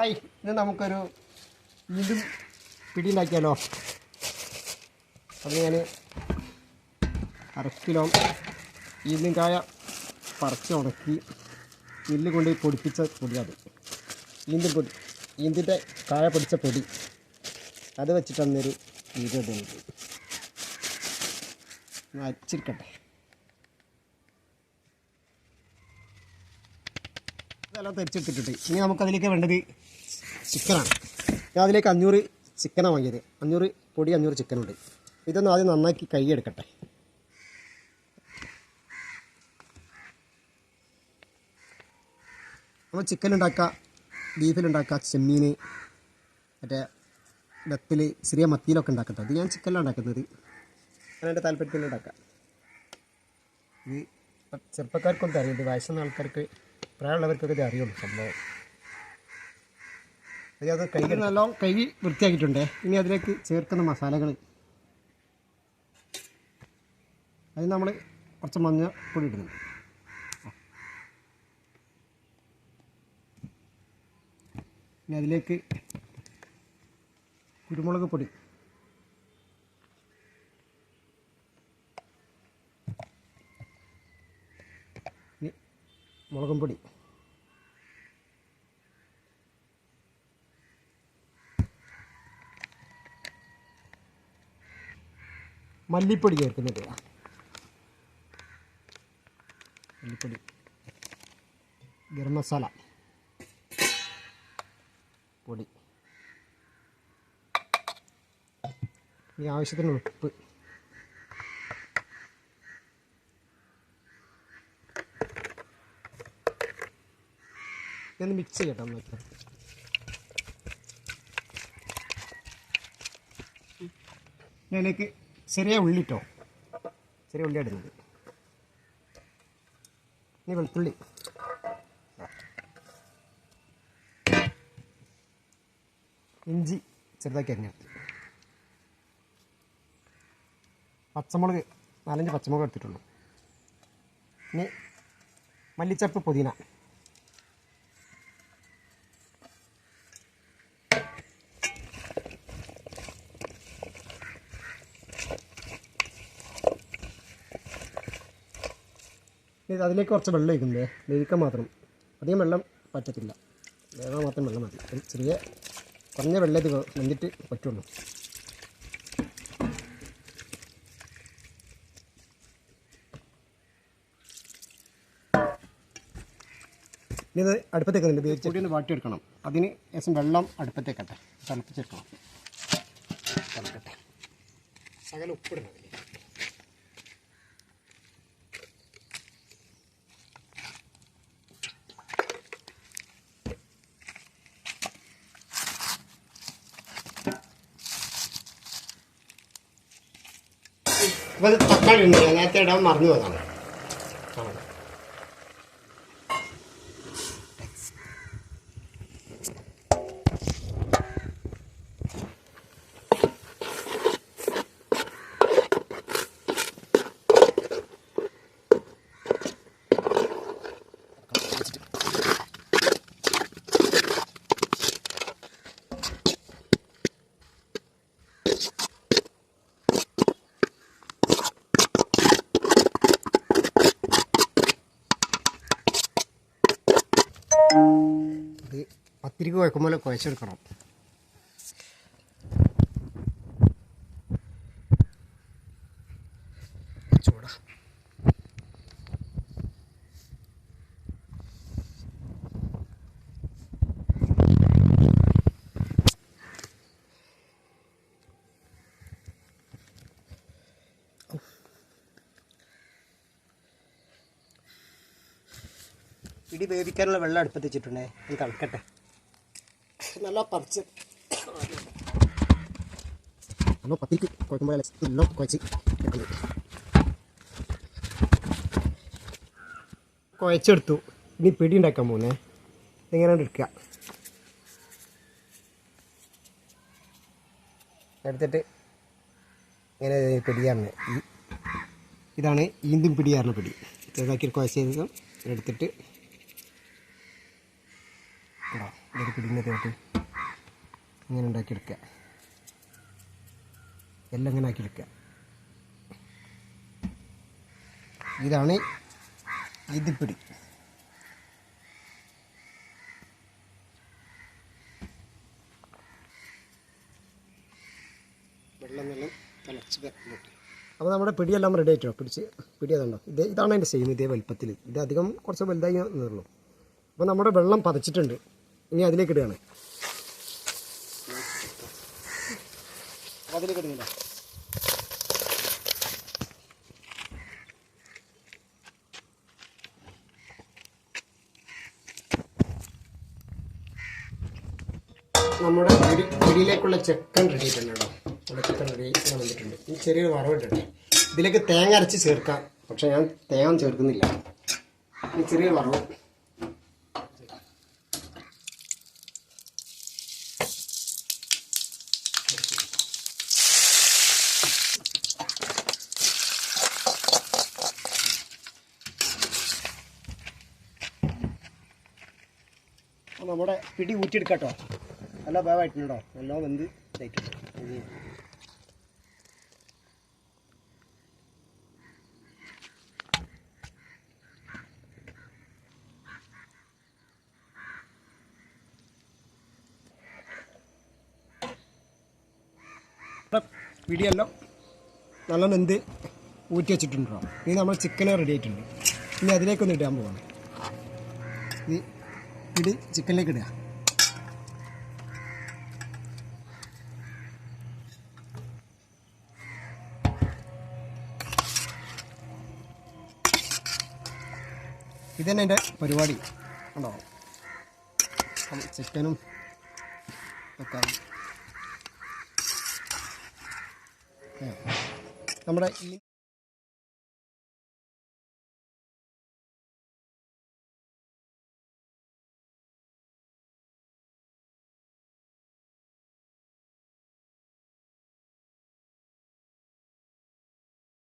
Hi നമുക്കൊരു ഇതും പിടിയുണ്ടാക്കിയാലോ അത് ഞാൻ അര കിലോ ഈന്തും കായ പറിച്ച് ഉണക്കി ഇല്ല് കൊണ്ട് പൊടിപ്പിച്ച പൊടി അത് ഈന്തും പൊടി ഈന്തിന്റെ കായ പൊടിച്ച പൊടി. അത് വെച്ചിട്ടന്നൊരു വീഡിയോ ഇടുന്നത് ഞാൻ ഇതെല്ലാം തെരിച്ചെടുത്തിട്ടുണ്ട് ഇനി നമുക്കതിലേക്ക് വേണ്ടത് ചിക്കനാണ്. ഞാൻ അതിലേക്ക് അഞ്ഞൂറ് ചിക്കനാണ് വാങ്ങിയത്. അഞ്ഞൂറ് പൊടി അഞ്ഞൂറ് ചിക്കനുണ്ട്. ഇതൊന്ന് ആദ്യം നന്നാക്കി കൈ എടുക്കട്ടെ. നമ്മൾ ചിക്കൻ ഉണ്ടാക്കുക ബീഫിലുണ്ടാക്കുക ചെമ്മീൻ മറ്റേ വെത്തിൽ ചെറിയ മത്തിയിലൊക്കെ ഉണ്ടാക്കട്ടെ. അത് ഞാൻ ചിക്കനിലാണ് ഉണ്ടാക്കുന്നത്. ഞാൻ എന്റെ താല്പര്യത്തിൽ ഉണ്ടാക്കാം. ഇത് ചെറുപ്പക്കാർക്കൊന്നും അറിയില്ല. വയസ്സുന്ന ആൾക്കാർക്ക് പ്രായമുള്ളവർക്കൊക്കെ ഇത് അറിയുള്ളൂ സംഭവം. ഇത് അത് കൈ നല്ലോണം കൈ വൃത്തിയാക്കിയിട്ടുണ്ട്. ഇനി അതിലേക്ക് ചേർക്കുന്ന മസാലകൾ അത് നമ്മൾ കുറച്ച് മഞ്ഞപ്പൊടി ഇടുന്നു ഇനി അതിലേക്ക് കുരുമുളക് പൊടി. മുളകും പൊടി മല്ലിപ്പൊടി ചേർക്കുന്നുണ്ട് മല്ലിപ്പൊടി. ഗരം മസാല. പൊടി. ഇനി ആവശ്യത്തിന് ഉപ്പ്. ഇതൊന്ന് മിക്സ് ചെയ്യട്ടെ നോക്കി ഇതിലേക്ക് ചെറിയ ഉള്ളിട്ടോ ചെറിയ ഉള്ളി ഇടുന്നത്. ഇനി വെളുത്തുള്ളി. ഇഞ്ചി ചെറുതാക്കി അരിഞ്ഞെടുത്ത്. പച്ചമുളക് നാലഞ്ച് പച്ചമുളക് എടുത്തിട്ടുള്ളൂ. ഇനി മല്ലിച്ചപ്പ് പുതിന. ഇത് അതിലേക്ക് കുറച്ച് വെള്ളം ഒഴിക്കുന്നത് വേവിക്കാൻ മാത്രം. അധികം വെള്ളം പറ്റത്തില്ല. വേവാൻ മാത്രം വെള്ളം മതി. ചെറിയ കുറഞ്ഞ വെള്ളം ഇത് വന്നിട്ട് പറ്റുള്ളൂ. ഇനി ഇത് അടുപ്പത്തേക്ക് ഉണ്ട് വേവിച്ച് കൂടി ഒന്ന് വാട്ടിയെടുക്കണം. അതിന് ശേഷം വെള്ളം അടുപ്പത്തേക്കട്ടെ തിളപ്പിച്ചെടുക്കണം. തിളക്കട്ടെ. ശകലം ഉപ്പിടണം അപ്പോൾ തക്കാളി ഉണ്ട് ഞാൻ നേരത്തെ ഇടാൻ മറന്നു പോയതാണ് ആ. ഇത് പത്തിരിക്ക് കുഴക്കുമ്പോൾ കുഴച്ചെടുക്കണം. ചൂടാ. ഇടി വേവിക്കാനുള്ള വെള്ളം അടുപ്പത്ത് വെച്ചിട്ടുണ്ടേ. ഇത് തിളക്കട്ടെ നല്ല പത്തിരിക്ക് കുഴക്കുമ്പോൾ എല്ലാം കുഴച്ച് എടുക്കുന്നത് കുഴച്ചെടുത്തു ഇനി പിടി ഉണ്ടാക്കാൻ പോകുന്നേ ഇങ്ങനെ എടുക്കുക എടുത്തിട്ട് ഇങ്ങനെ പിടിയാണ് ഇതാണ് ഈന്തും പിടിയാറിന് പിടി. ചെറുതാക്കി കുഴച്ച എടുത്തിട്ട് പിടിനകത്തോട്ട് ഇങ്ങനെ ഉണ്ടാക്കിയെടുക്കുക. എല്ലാം ഇങ്ങനെ ആക്കിയെടുക്കുക. ഇതാണ് ഇതിപ്പിടി. വെള്ളം വെള്ളം തിളച്ച് അപ്പോൾ നമ്മുടെ പിടിയെല്ലാം റെഡി ആയിട്ടോ? പിടിച്ച് പിടി അതുണ്ടോ ഇത് ഇതാണ് അതിന്റെ സെയിം ഇതേ വലുപ്പത്തിൽ ഇത് അധികം കുറച്ച് വലുതായി എന്നുള്ളൂ അപ്പോൾ നമ്മുടെ വെള്ളം പതച്ചിട്ടുണ്ട്. ഇനി അതിലേക്ക് ഇടുകയാണ്. അതിലേക്ക് ഇടുന്നില്ല. നമ്മുടെ പിടി പിടിയിലേക്കുള്ള ചെക്കൻ റെഡി ആയിട്ടുണ്ട് കേട്ടോ. നമ്മുടെ ചിക്കൻ റെഡി വന്നിട്ടുണ്ട് ഈ ചെറിയൊരു വറവിട്ടുണ്ട് ഇതിലേക്ക് തേങ്ങ അരച്ച് ചേർക്കാം. പക്ഷേ ഞാൻ തേങ്ങ ചേർക്കുന്നില്ല. ഈ ചെറിയൊരു വറവ്. നമ്മുടെ പിടി ഊറ്റിയെടുക്കട്ടോ. കേട്ടോ നല്ല ഭാഗമായിട്ടുണ്ടോ? നല്ല വെന്ത് ഇതായിട്ടുണ്ട്. പിടിയെല്ലാം നല്ല വെന്ത് ഊറ്റി വെച്ചിട്ടുണ്ടോ ഇനി നമ്മൾ ചിക്കനെ റെഡി ആയിട്ടുണ്ട്. ഇനി അതിലേക്കൊന്ന് ഇടാൻ പോവാണ്. ഈ പിടി ചിക്കനിലേക്ക് ഇടുക. ഇതന്നെ എന്റെ പരിപാടി. ഉണ്ടോ അപ്പം ചിക്കനും ഒക്കെ നമ്മുടെ ഈ